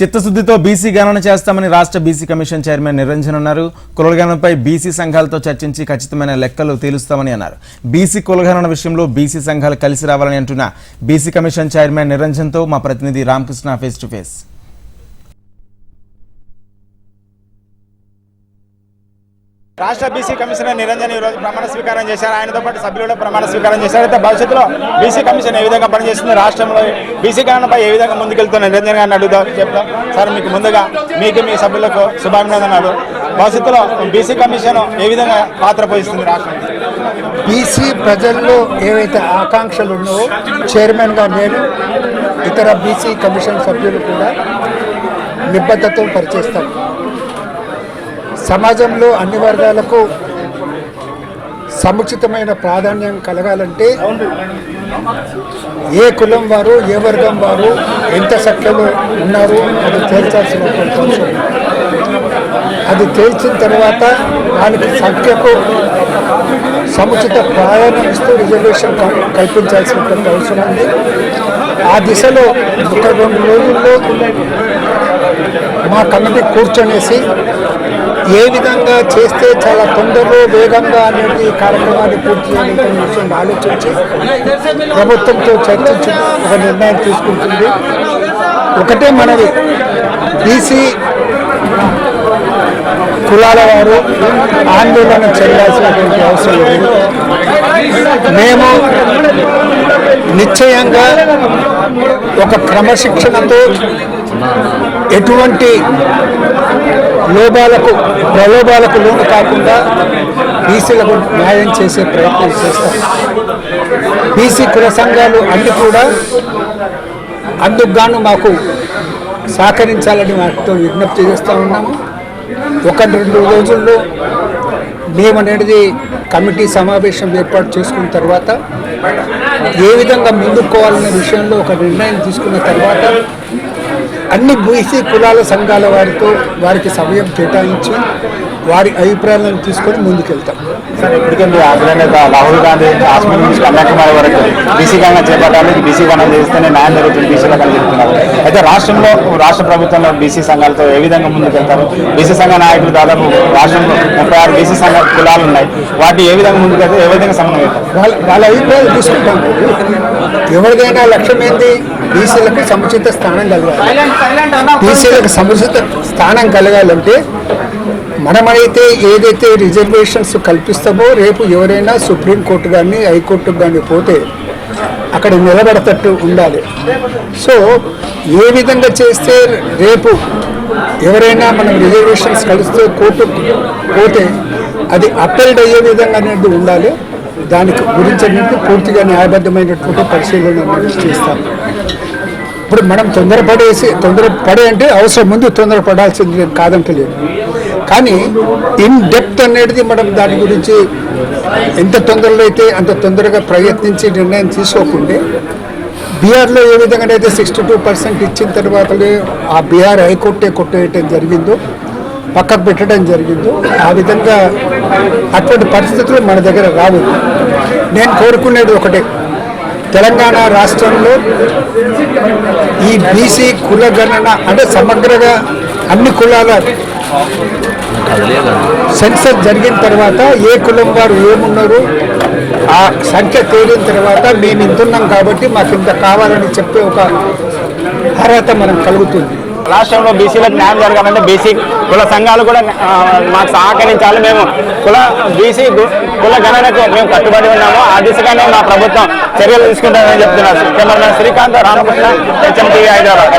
చిత్తశుద్ధితో బీసీ గణన చేస్తామని రాష్ట్ర బీసీ కమిషన్ చైర్మన్ నిరంజన్ అన్నారు. కులగణనపై బీసీ సంఘాలతో చర్చించి ఖచ్చితమైన లెక్కలు తేలుస్తామని అన్నారు. బీసీ కులగణన విషయంలో బీసీ సంఘాలు కలిసి రావాలని అంటున్న బీసీ కమిషన్ చైర్మన్ నిరంజన్తో మా ప్రతినిధి రామకృష్ణ ఫేస్ టు ఫేస్ రాష్ట్ర బీసీ కమిషనర్ నిరంజన్ ఈ రోజు ప్రమాణ స్వీకారం చేశారు. ఆయనతో పాటు సభ్యులు కూడా ప్రమాణ స్వీకారం చేశారు. అయితే భవిష్యత్తులో బీసీ కమిషన్ ఏ విధంగా పనిచేస్తుంది? రాష్ట్రంలో బీసీ గణనపై ఏ విధంగా ముందుకెళ్తున్న నిరంజన్ గారిని అడుగుతా చెప్తాం సార్ మీకు ముందుగా మీకు మీ సభ్యులకు శుభాభినందనలు. భవిష్యత్తులో బీసీ కమిషన్ ఏ విధంగా పాత్ర పోషిస్తుంది రాష్ట్రం బీసీ ప్రజల్లో ఏవైతే ఆకాంక్షలు ఉన్నావో చైర్మన్గా నేను ఇతర బీసీ కమిషన్ సభ్యులు కూడా నిబద్ధతతో పనిచేస్తాం. సమాజంలో అన్ని వర్గాలకు సముచితమైన ప్రాధాన్యం కలగాలంటే ఏ కులం వారు ఏ వర్గం వారు ఎంత సంఖ్యలో ఉన్నారు అది తేల్చాల్సినటువంటి అవసరం. అది తేల్చిన తర్వాత వాళ్ళకి సంఖ్యకు సముచిత ప్రయాణం ఇస్తూ రిజర్వేషన్ కల్పించాల్సినటువంటి అవసరం ఉంది. ఆ దిశలో ఒక రెండు రోజుల్లో మా కమిటీ కూర్చొనేసి ఏ విధంగా చేస్తే చాలా తొందరలో వేగంగా అనేది ఈ కార్యక్రమాన్ని పూర్తి చేయాలనే విషయం ఆలోచించి ప్రభుత్వంతో చర్చించి ఒక నిర్ణయం తీసుకుంటుంది. ఒకటే మనవి బీసీ కులాల వారు ఆందోళన చేయాల్సినటువంటి అవసరం లేదు మేము నిశ్చయంగా ఒక క్రమశిక్షణతో ఎటువంటి లోపాలకు ప్రలోభాలకు లోను కాకుండా బీసీలకు న్యాయం చేసే ప్రయత్నం చేస్తాం. బీసీ కుల సంఘాలు అన్ని కూడా అందుకుగాను మాకు సహకరించాలని వాటితో విజ్ఞప్తి చేస్తూ ఉన్నాము. ఒక రెండు రోజుల్లో మేమనేది కమిటీ సమావేశం ఏర్పాటు చేసుకున్న తర్వాత ఏ విధంగా ముందుకోవాలనే విషయంలో ఒక నిర్ణయం తీసుకున్న తర్వాత అన్ని బీసీ కులాల సంఘాల వారితో వారికి సమయం కేటాయించి వారి అభిప్రాయాలను తీసుకొని ముందుకెళ్తాం. సార్ ఇప్పటికే మీ అగ్రనేత రాహుల్ గాంధీ కాశ్మీర్ నుంచి కన్యాకుమారి వరకు బీసీ గణన చేపట్టాలి బీసీ గణన చేస్తేనే న్యాయం జరుగుతుంది బీసీలకు అని చెప్తున్నారు అయితే రాష్ట్రంలో రాష్ట్ర ప్రభుత్వంలో బీసీ సంఘాలతో ఏ విధంగా ముందుకెళ్తారు? బీసీ సంఘ నాయకులు దాదాపు రాష్ట్రంలో ముప్పై ఆరు బీసీ సంఘ కులాలు ఉన్నాయి. వాటిని ఏ విధంగా ముందుకెళ్తే ఏ విధంగా సమన్వయం వాళ్ళ వాళ్ళ అభిప్రాయాలు తీసుకుంటాం. ఎవరిదైనా లక్ష్యం ఏంటి? బీసీలకు సముచిత స్థానం కలగాలి. బీసీలకు సముచిత స్థానం కలగాలంటే మనమైతే ఏదైతే రిజర్వేషన్స్ కల్పిస్తామో రేపు ఎవరైనా సుప్రీంకోర్టు కానీ హైకోర్టు కానీ పోతే అక్కడ నిలబడతట్టు ఉండాలి. సో ఏ విధంగా చేస్తే రేపు ఎవరైనా మనం రిజర్వేషన్స్ కలిస్తే కోర్టు పోతే అది అప్పీల్డ్ అయ్యే విధంగా అనేది ఉండాలి. దానికి గురించి అనేది పూర్తిగా న్యాయబద్ధమైనటువంటి పరిశీలన చేస్తాం ఇప్పుడు మనం తొందరపడేసి తొందరపడే అంటే అవసరం ముందు తొందరపడాల్సింది కాదంటలేదు. కానీ ఇన్ డెప్త్ అనేది మనం దాని గురించి ఎంత తొందరలో అయితే అంత తొందరగా ప్రయత్నించి నిర్ణయం తీసుకోకుండే బీహార్లో ఏ విధంగానైతే సిక్స్టీ టూ పర్సెంట్ ఇచ్చిన తర్వాతనే ఆ బీహార్ హైకోర్టే కొట్టేయటం జరిగిందో పక్కకు పెట్టడం జరిగిందో ఆ విధంగా అటువంటి పరిస్థితులు మన దగ్గర రావు. నేను కోరుకునేది ఒకటే తెలంగాణ రాష్ట్రంలో ఈ బీసీ కుల గణన అంటే సమగ్రగా అన్ని కులాల సెన్సస్ జరిగిన తర్వాత ఏ కులం వారు ఏమున్నారు? ఆ సంఖ్య తేలిన తర్వాత మేము ఇంతున్నాం కాబట్టి మాకు ఇంత కావాలని చెప్పే ఒక అర్హత మనం కలుగుతుంది. రాష్ట్రంలో బీసీలకు న్యాయం జరగాలంటే బీసీ కుల సంఘాలు కూడా మాకు సహకరించాలి. మేము కుల బీసీ కుల గణనకు మేము కట్టుబడి ఉన్నాము. ఆ దిశగానే మా ప్రభుత్వం చర్యలు తీసుకుంటామని చెప్తున్నారు. Cameraman Srikanth Ramakrishna HM TV Hyderabad.